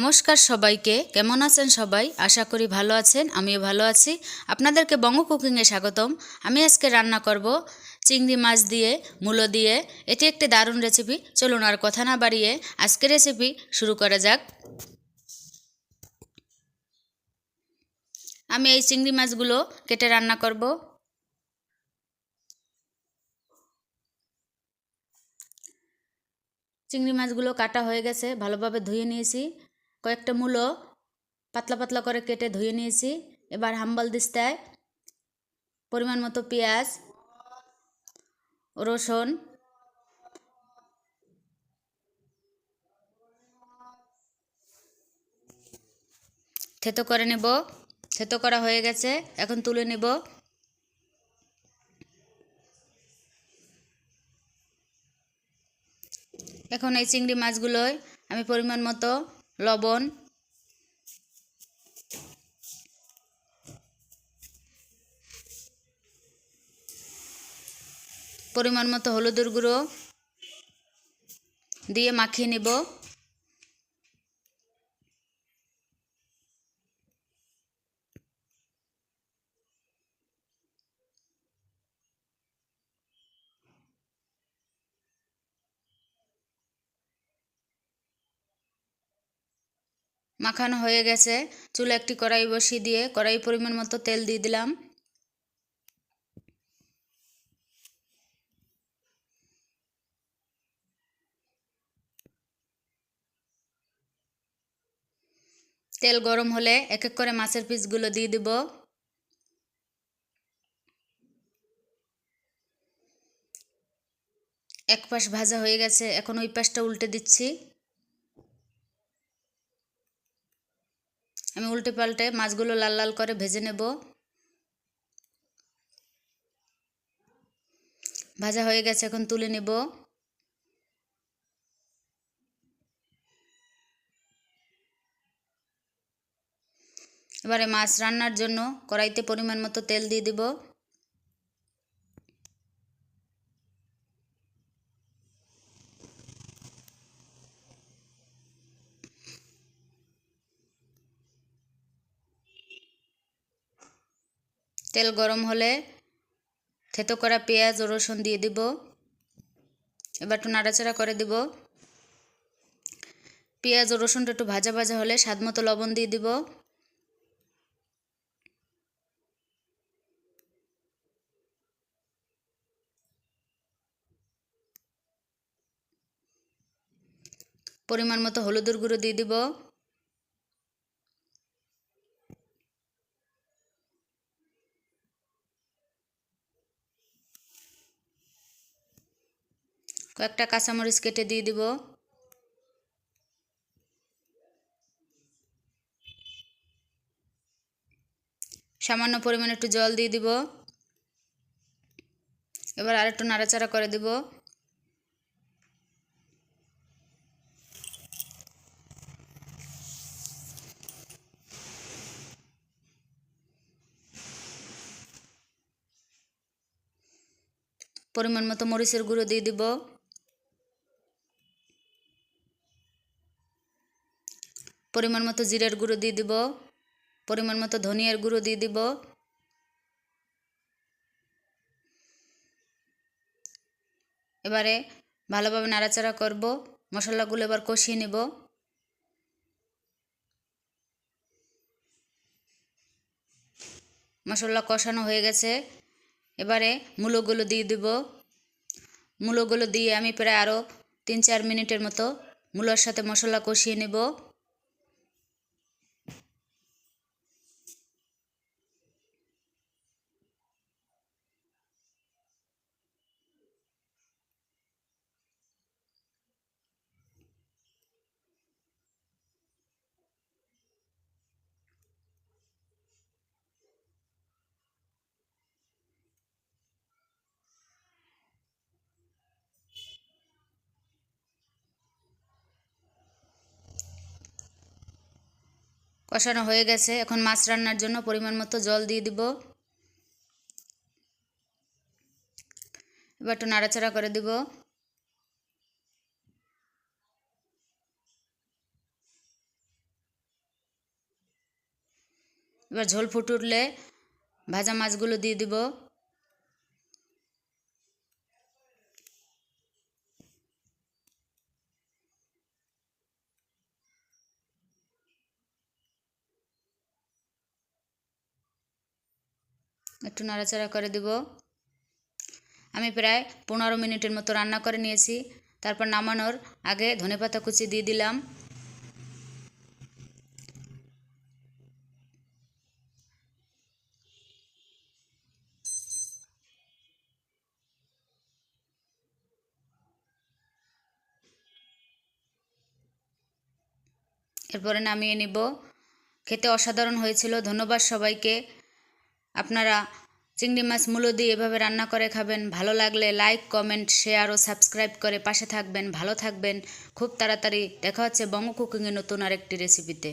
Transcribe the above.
নমস্কার সবাইকে। কেমন আছেন সবাই? আশা করি ভালো আছেন, আমিও ভালো আছি। আপনাদেরকে বঙ্গ কুকিংয়ে স্বাগতম। আমি আজকে রান্না করব চিংড়ি মাছ দিয়ে, মূলো দিয়ে। এটি একটি দারুণ রেসিপি চলুন আর কথা না বাড়িয়ে আজকের রেসিপি শুরু করা যাক। আমি এই চিংড়ি মাছগুলো কেটে রান্না করব। চিংড়ি মাছগুলো কাটা হয়ে গেছে, ভালোভাবে ধুয়ে নিয়েছি। কয়েকটা মূলো পাতলা পাতলা করে কেটে ধুয়ে নিয়েছি। এবার হাম্বাল দিস্তায় পরিমাণ মতো পেঁয়াজ, রসুন, থেতো করে নেব। থেতো করা হয়ে গেছে, এখন তুলে নেব। এখন এই চিংড়ি মাছগুলোয় আমি পরিমাণ মতো লবণ পরিমাণ মতো হলুদের গুঁড়ো দিয়ে মাখিয়ে নেব। মাখানো হয়ে গেছে। চুলে একটি কড়াই বসিয়ে দিয়ে কড়াই পরিমাণ মতো তেল দিয়ে দিলাম। তেল গরম হলে এক এক করে মাছের পিসগুলো দিয়ে দিব। এক পাশ ভাজা হয়ে গেছে, এখন ওই পাশটা উল্টে দিচ্ছি। আমি উল্টে পাল্টে মাছগুলো লাল লাল করে ভেজে নেব। ভাজা হয়ে গেছে, এখন তুলে নেব। এবারে মাছ রান্নার জন্য কড়াইতে পরিমাণ মতো তেল দিয়ে দিব। তেল গরম হলে থেতো করা পেঁয়াজ ও রসুন দিয়ে দিব। এবার একটু নাড়াচাড়া করে দিব। পেঁয়াজ ও রসুনটা একটু ভাজা ভাজা হলে স্বাদ মতো লবণ দিয়ে দিব। পরিমাণ মতো হলুদের গুঁড়ো দিয়ে দিব। কয়েকটা কাঁচামরিচ কেটে দিয়ে দিব। সামান্য পরিমাণে একটু জল দিয়ে দিব। এবার আর একটু নাড়াচাড়া করে দিব। পরিমাণ মতো মরিচের গুঁড়ো দিয়ে দিব। পরিমাণ মতো জিরার গুঁড়ো দিয়ে দিব, পরিমাণ মতো ধনিয়ার গুঁড়ো দিয়ে দিব। এবারে ভালোভাবে নাড়াচাড়া করব, মশলাগুলো এবার কষিয়ে নেব। মশলা কষানো হয়ে গেছে। এবারে মূলোগুলো দিয়ে দিব। মূলোগুলো দিয়ে আমি প্রায় আরও তিন চার মিনিটের মতো মূলোর সাথে মশলা কষিয়ে নেব। কষানো হয়ে গেছে। এখন মাছ রান্নার জন্য পরিমাণ মতো জল দিয়ে দিব। এবার একটু নাড়াচাড়া করে দিব। এবার ঝোল ফুটে উঠলে ভাজা মাছগুলো দিয়ে দিব। একটু নাড়াচাড়া করে দিব। আমি প্রায় পনেরো মিনিটের মতো রান্না করে নিয়েছি। তারপর নামানোর আগে ধনেপাতা কুচি দিয়ে দিলাম। এরপরে নামিয়ে নিব। খেতে অসাধারণ হয়েছিল। ধন্যবাদ সবাইকে। আপনারা চিংড়ি মাছ মূলো দিয়ে এভাবে রান্না করে খাবেন, ভালো লাগলে লাইক কমেন্ট শেয়ার ও সাবস্ক্রাইব করে পাশে থাকবেন, ভালো থাকবেন। খুব তাড়াতাড়ি দেখা হচ্ছে বঙ্গ কুকিংয়ের নতুন আরেকটি রেসিপিতে